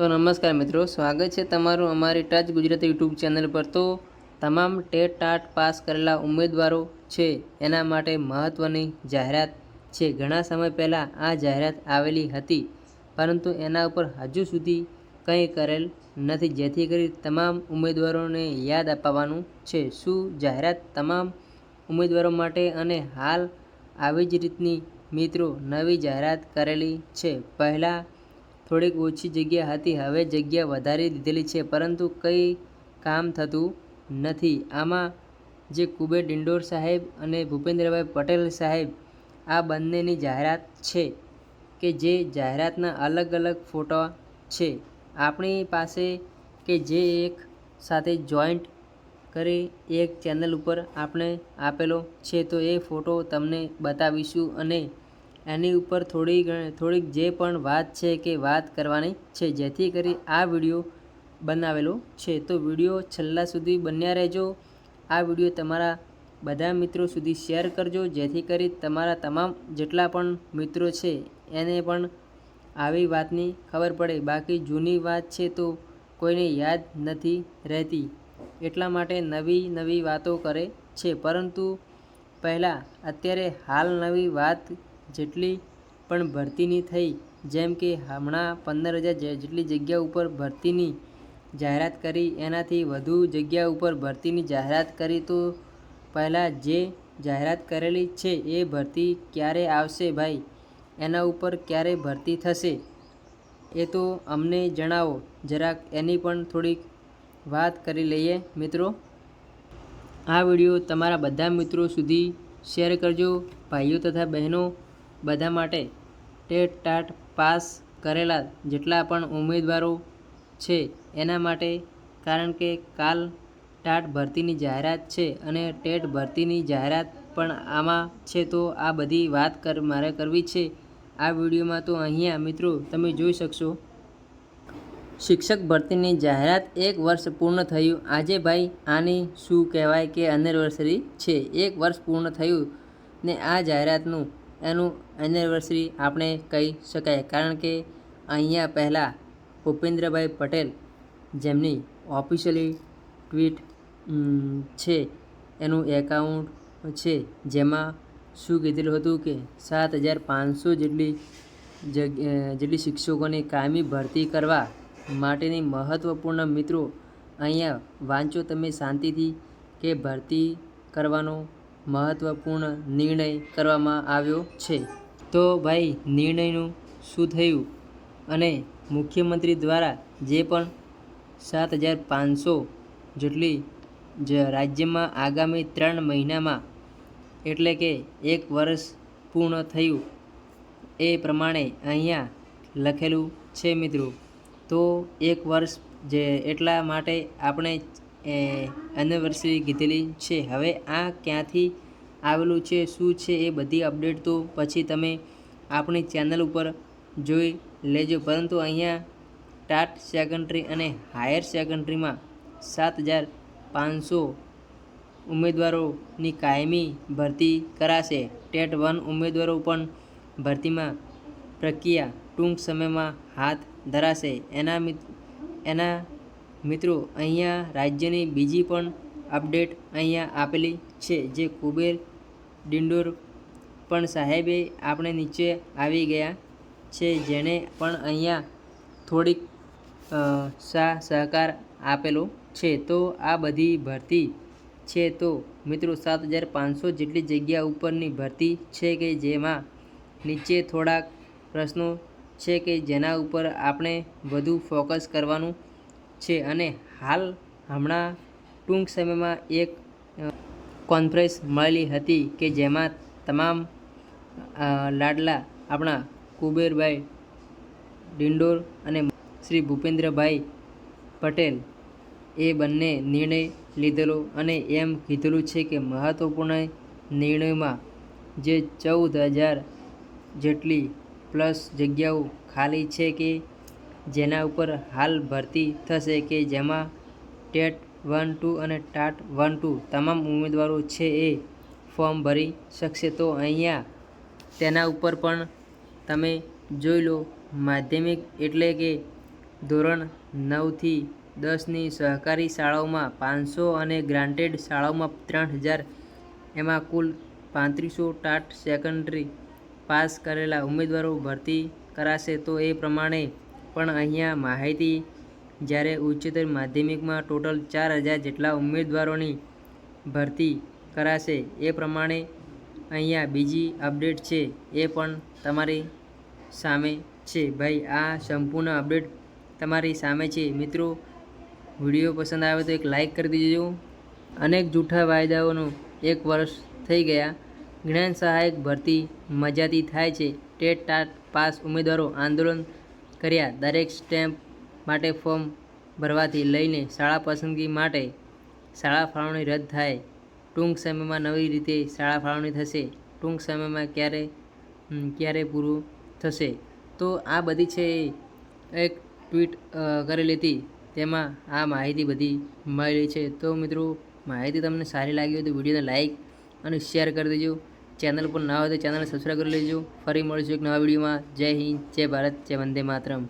તો નમસ્કાર મિત્રો, સ્વાગત છે તમારું અમારી ટચ ગુજરાતી યુટ્યુબ ચેનલ પર. તો તમામ ટેટ ટાટ પાસ કરેલા ઉમેદવારો છે, એના માટે મહત્ત્વની જાહેરાત છે. ઘણા સમય પહેલાં આ જાહેરાત આવેલી હતી, પરંતુ એના ઉપર હજુ સુધી કંઈ કરેલ નથી. જેથી કરી તમામ ઉમેદવારોને યાદ અપાવવાનું છે. શું જાહેરાત તમામ ઉમેદવારો માટે અને હાલ આવી જ રીતની મિત્રો નવી જાહેરાત કરેલી છે? પહેલાં થોડીક ઓછી જગ્યા હતી. હવે જગ્યા વધારી દીધેલી છે, પરંતુ કંઈ કામ થતું નથી. આમાં જે કુબેર ડિંડોર સાહેબ અને ભૂપેન્દ્રભાઈ પટેલ સાહેબ, આ બંનેની જાહેરાત છે કે જે જાહેરાતના અલગ અલગ ફોટા છે. આપણી પાસે કે જે એક સાથે જોઈન્ટ કરી એક ચેનલ ઉપર આપણે આપેલો છે, તો એ ફોટો તમને બતાવીશું અને એની ઉપર થોડી થોડીક જે પણ વાત છે કે વાત કરવાની છે, જેથી કરી આ વીડિયો બનાવેલો છે. તો વીડિયો છેલ્લા સુધી બન્યા રહેજો. આ વીડિયો તમારા બધા મિત્રો સુધી શેર કરજો, જેથી કરી તમારા તમામ જેટલા પણ મિત્રો છે, એને પણ આવી વાતની ખબર પડે. બાકી જૂની વાત છે તો કોઈને યાદ નથી રહેતી. એટલા માટે નવી નવી વાતો કરે છે. પરંતુ પહેલાં અત્યારે હાલ નવી વાત જેટલી પણ ભરતીની થઈ, જેમ કે હમણાં પંદર હજાર જેટલી જગ્યા ઉપર ભરતીની જાહેરાત કરી, એનાથી વધુ જગ્યા ઉપર ભરતીની જાહેરાત કરી, તો પહેલાં જે જાહેરાત કરેલી છે, એ ભરતી ક્યારે આવશે ભાઈ? એના ઉપર ક્યારે ભરતી થશે? એ તો અમને જણાવો, જરાક એની પણ થોડીક વાત કરી લઈએ મિત્રો. આ વીડિયો તમારા બધા મિત્રો સુધી શેર કરજો, ભાઈઓ તથા બહેનો. બધા માટે ટેટ ટાટ પાસ કરેલા જેટલા પણ ઉમેદવારો છે એના માટે કારણ કે કાલ ટાટ ભરતીની જાહેરાત છે અને ટેટ ભરતીની જાહેરાત પણ આમાં છે તો આ બધી વાત કર, મારે કરવી છે. આ વિડીયોમાં તો અહીંયા મિત્રો તમે જોઈ શકશો. શિક્ષક ભરતીની જાહેરાત એક વર્ષ પૂર્ણ થયું. આજે ભાઈ આની શું કહેવાય કે એનિવર્સરી છે? એક વર્ષ પૂર્ણ થયું ને આ જાહેરાતનું એનું એનિવર્સરી આપણે કહી શકાય. કારણ કે અહીંયા પહેલાં ભૂપેન્દ્રભાઈ પટેલ જેમની ઓફિશિયલી ટ્વીટ છે, એનું એકાઉન્ટ છે, જેમાં શું કીધેલું હતું કે સાત હજાર પાંચસો જેટલી જેટલી શિક્ષકોની કાયમી ભરતી કરવા માટેની મહત્ત્વપૂર્ણ મિત્રો અહીંયા વાંચો તમે શાંતિથી કે ભરતી કરવાનો મહત્ત્વપૂર્ણ નિર્ણય કરવામાં આવ્યો છે. તો ભાઈ, નિર્ણયનું શું થયું? અને મુખ્યમંત્રી દ્વારા જે પણ સાત હજાર પાંચસો જેટલી જ રાજ્યમાં આગામી ત્રણ મહિનામાં, એટલે કે એક વર્ષ પૂર્ણ થયું, એ પ્રમાણે અહીંયા લખેલું છે મિત્રો. તો એક વર્ષ જે એટલા માટે આપણે એનિવર્સરી કીધેલી છે. હવે આ ક્યાંથી આવેલું છે, શું છે એ બધી અપડેટ તો પછી તમે આપણી ચેનલ ઉપર જોઈ લેજો. પરંતુ અહીંયા ટાટ સેકન્ડરી અને હાયર સેકન્ડરીમાં સાત હજાર પાંચસો ઉમેદવારોની કાયમી ભરતી કરાશે. ટેટ વન ઉમેદવારો પણ ભરતીમાં પ્રક્રિયા ટૂંક સમયમાં હાથ ધરાશે. એના એના મિત્રો, અહીંયા રાજ્યની બીજી પણ અપડેટ અહીંયા આપેલી છે, જે કુબેર ડિંડોર પણ સાહેબે આપણે નીચે આવી ગયા છે, જેણે પણ અહીંયા થોડીક સા, સહકાર આપેલો છે. તો આ બધી ભરતી છે તો, મિત્રો, સાત હજાર પાંચસો જેટલી જગ્યા ઉપરની ભરતી છે કે જેમાં નીચે થોડાક પ્રશ્નો છે કે જેના ઉપર આપણે વધુ ફોકસ કરવાનું છે અને હાલ હમણાં ટૂંક સમયમાં એક કોન્ફરન્સ મળેલી હતી કે જેમાં તમામ લાડલા આપણા કુબેરભાઈ ડિંડોર અને શ્રી ભૂપેન્દ્રભાઈ પટેલ એ બંને નિર્ણય લીધેલો અને એમ કીધેલું છે કે મહત્ત્વપૂર્ણ નિર્ણયમાં જે ચૌદ હજાર જેટલી પ્લસ જગ્યાઓ ખાલી છે કે જેના ઉપર હાલ ભરતી થશે કે જેમાં ટેટ વન ટુ અને ટાટ વન ટુ તમામ ઉમેદવારો છે એ ફોર્મ ભરી શકશે. તો અહીંયા તેના ઉપર પણ તમે જોઈ લો, માધ્યમિક એટલે કે ધોરણ નવથી દસની સહકારી શાળાઓમાં પાંચસો અને ગ્રાન્ટેડ શાળાઓમાં ત્રણ હજાર. એમાં કુલ પાંત્રીસો ટાટ સેકન્ડરી પાસ કરેલા ઉમેદવારો ભરતી કરાશે. તો એ પ્રમાણે પણ અહીંયા માહિતી. જ્યારે ઉચ્ચતર માધ્યમિકમાં ટોટલ ચાર હજાર જેટલા ઉમેદવારોની ભરતી કરાશે એ પ્રમાણે અહીંયા બીજી અપડેટ છે એ પણ તમારી સામે છે. ભાઈ, આ સંપૂર્ણ અપડેટ તમારી સામે છે. મિત્રો, વીડિયો પસંદ આવે તો એક લાઈક કરી દેજો. અનેક જૂઠા વાયદાઓનું એક વર્ષ થઈ ગયા. જ્ઞાન સહાયક ભરતી મજાથી થાય છે. ટેટ ટાટ પાસ ઉમેદવારો આંદોલન કર્યા. દરેક સ્ટેમ્પ માટે ફોર્મ ભરવાથી લઈને શાળા પસંદગી માટે શાળા ફાળવણી રદ થાય. ટૂંક સમયમાં નવી રીતે શાળા ફાળવણી થશે. ટૂંક સમયમાં ક્યારે ક્યારે પૂરું થશે? તો આ બધી છે એક ટ્વીટ કરેલી હતી. તેમાં આ માહિતી બધી મળેલી છે. તો મિત્રો, માહિતી તમને સારી લાગી હોય તો વિડીયોને લાઇક અને શેર કરી દેજો. ચેનલ પર ના હોય તો ચેનલ સબસ્ક્રાઈબ કરી લેજો. ફરી મળીશું એક નવા વિડીયોમાં. જય હિન્દ, જય ભારત, જય વંદે માતરમ.